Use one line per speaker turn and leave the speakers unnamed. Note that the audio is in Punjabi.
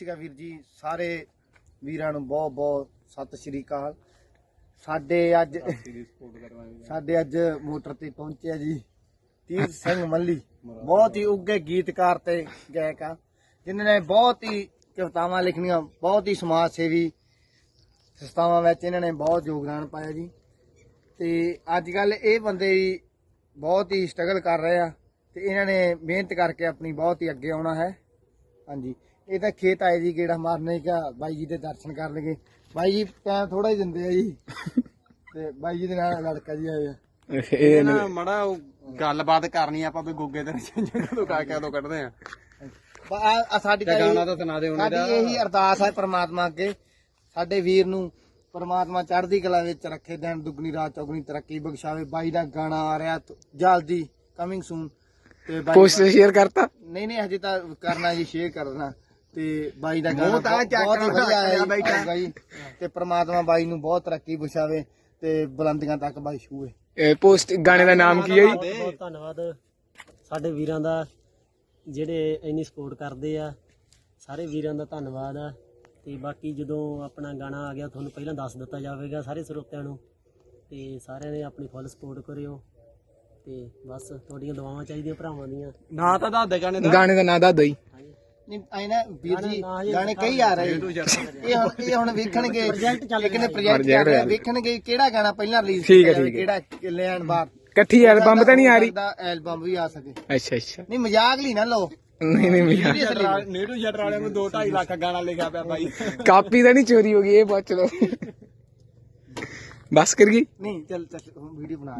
ਹੈ ਵੀਰ ਜੀ ਸਾਰੇ ਵੀਰਾਂ ਨੂੰ ਬਹੁਤ ਬਹੁਤ ਸਤਿ ਸ਼੍ਰੀ ਅਕਾਲ। ਸਾਡੇ ਅੱਜ ਸਾਡੇ ਅੱਜ ਮੋਟਰ ਤੇ ਪਹੁੰਚਿਆ ਜੀ ਤੀਰ ਸਿੰਘ ਮੱਲੀ। ਬਹੁਤ ਹੀ ਉੱਗੇ ਗੀਤਕਾਰ ਤੇ ਗਾਇਕ ਆ ਜਿਨ੍ਹਾਂ ਨੇ ਬਹੁਤ ਹੀ ਕਵਿਤਾਵਾਂ ਲਿਖਣੀਆਂ ਬਹੁਤ ਹੀ ਸਮਾਜ ਸੇਵੀ ਸੰਸਥਾਵਾਂ ਵਿੱਚ ਇਹਨਾਂ ਨੇ ਬਹੁਤ ਯੋਗਦਾਨ ਪਾਇਆ ਜੀ। ਤੇ ਅੱਜ ਕੱਲ ਇਹ ਬੰਦੇ ਵੀ ਬਹੁਤ ਹੀ ਸਟਰਗਲ ਕਰ ਰਹੇ ਆ ਤੇ ਇਹਨਾਂ ਨੇ ਮਿਹਨਤ ਕਰਕੇ ਆਪਣੀ ਬਹੁਤ ਹੀ ਅੱਗੇ ਆਉਣਾ ਹੈ। ਹਾਂਜੀ। ਇਹ ਤਾਂ ਖੇਤ ਆਏ ਜੀ ਗੇੜਾ ਮਾਰਨੇ ਕਾ ਬਾਈ ਜੀ ਦੇ ਦਰਸ਼ਨ ਕਰ ਲਗੇ ਬਾਈ ਜੀ ਟਾਈਮ ਥੋੜਾ ਹੀ ਦਿੰਦੇ ਆ ਜੀ। ਤੇ ਬਾਈ ਜੀ ਦੇ ਨਾਲ ਲੜਕਾ ਜੀ ਆਏ ਆ।
ਇਹ ਨਾ ਮੜਾ ਗੱਲਬਾਤ ਕਰਨੀ ਆਪਾਂ ਵੀ ਗੁੱਗੇ ਦੇ ਜਦੋਂ ਕਾ ਕਦੋਂ ਕੱਢਦੇ ਆ।
ਬਾ- ਆ ਸਾਡੀ ਤਾਂ
ਗਾਣਾ
ਇਹ-
ਤਾਂ ਸੁਣਾ ਦੇ ਉਹਨੇ
ਸਾਡੀ ਇਹੀ ਅਰਦਾਸ ਹੈ ਪ੍ਰਮਾਤਮਾ ਅੱਗੇ। ਸਾਡੇ ਵੀਰ ਨੂੰ ਪ੍ਰਮਾਤਮਾ ਚੜ੍ਹਦੀ ਕਲਾ ਵਿੱਚ ਰੱਖੇ ਦਿਨ ਦੁੱਗਣੀ ਰਾਤ ਚੌਗਣੀ ਤਰੱਕੀ ਬਖਸ਼ਾਵੇ। ਬਾਈ ਦਾ ਗਾਣਾ ਆ ਰਿਹਾ ਤ- ਜਲਦੀ ਕਮਿੰਗ ਸੂਨ ਤੇ ਬਾਈ
ਪੋਸਟ ਸ਼ੇਅਰ ਕਰਤਾ?
ਨਹੀਂ ਨਹੀਂ ਹਜੇ ਤਾਂ ਕਰਨਾ ਜੀ ਸ਼ੇਅਰ ਕਰਨਾ। ਤੇ ਬਾਈ ਦਾ ਗਾਣਾ
ਮੂੰਹ ਤਾਂ
ਹੀ
ਚੱਕ
ਵਧੀਆ ਆਇਆ ਜੀ,
ਬੈਠਾ।
ਜੀ। ਤੇ। ਪ੍ਰਮਾਤਮਾ ਬਾਈ ਨੂੰ ਬਹੁਤ ਤਰੱਕੀ ਬਖਸ਼ਾਵੇ ਤੇ ਬੁਲੰਦੀਆਂ ਤੱਕ ਬਾਈ ਛੂਏ
ਇਹ ਪੋਸਟ ਗਾਣੇ ਦਾ ਨਾਮ ਕੀ ਹੈ ਜੀ?
ਬਹੁਤ ਬਹੁਤ ਧੰਨਵਾਦ। ਸਾਡੇ ਵੀਰਾਂ ਦਾ ਜਿਹੜੇ ਇੰਨੀ ਸਪੋਰਟ ਕਰਦੇ ਆ ਸਾਰੇ ਵੀਰਾਂ ਦਾ ਧੰਨਵਾਦ ਆ। ਤੇ ਬਾਕੀ ਜਦੋਂ ਆਪਣਾ ਗਾਣਾ ਆ ਗਿਆ ਤੁਹਾਨੂੰ ਪਹਿਲਾਂ ਦੱਸ ਦਿੱਤਾ ਜਾਵੇਗਾ ਸਾਰੇ ਸਰੋਤਿਆਂ ਨੂੰ। ਤੇ ਸਾਰਿਆਂ ਨੇ ਆਪਣੀ ਫੁੱਲ ਸਪੋਰਟ ਕਰਿਓ। ਤੇ ਬਸ ਤੁਹਾਡੀਆਂ ਦੁਆਵਾਂ ਚਾਹੀਦੀਆਂ ਭਰਾਵਾਂ ਦੀਆਂ।
ਨਾ ਤਾਂ ਦੱਸ ਦੇ ਗਾਣੇ ਦਾ।
ਗਾਣੇ ਦਾ ਨਾਂ ਦੱਸ ਦੋ ਜੀ।
ਨਹੀਂ ਨਾ ਵੀਰ ਜੀ
ਗਾਣਾ ਹਜੇ
ਗਾਣੇ ਕਈ ਆ ਰਹੇ। ਇਹ ਹੁਣ ਇਹ ਹੁਣ ਵੇਖਣਗੇ।
Project ਚੱਲ
ਇੱਕ ਨੇ
ਰਿਹਾ
ਪ੍ਰੋਜੈਕਟ ਚੱਲ ਰਿਹਾ ਵੇਖਣਗੇ ਕਿਹੜਾ ਗਾਣਾ ਪਹਿਲਾਂ ਰਿਲੀਜ਼
ਠੀਕ ਹੈ, ਠੀਕ ਹੈ।
ਕਿਹੜਾ ਲੈਣ ਬਾਅਦ।
ਇਕੱਠੀ ਐਲਬਮ ਤਾਂ ਨਹੀਂ ਆ ਰਹੀ?
ਦਾ ਐਲਬਮ ਵੀ ਆ ਸਕੇ।
ਅੱਛਾ ਅੱਛਾ।
ਨਹੀਂ ਮਜ਼ਾਕ ਲਈ ਨਾ ਲਓ।
ਨਹੀਂ ਨਹੀਂ ਮਿਆ
Seriously।
ਨੀਟੂ ਜੱਟ ਵਾਲਿਆਂ ਨੂੰ 2 2.5 ਲੱਖ ਗਾਣਾ ਲਿਖਿਆ ਪਿਆ ਬਾਈ
ਕਾਪੀ ਤਾਂ ਨਹੀਂ ਚੋਰੀ ਹੋ ਗਈ ਇਹ ਪੁੱਛ ਲਓ। ਬਸ ਕਰ ਗਈ
ਨਹੀਂ ਚੱਲ ਚੱਲ ਵੀਡੀਓ ਬਣਾ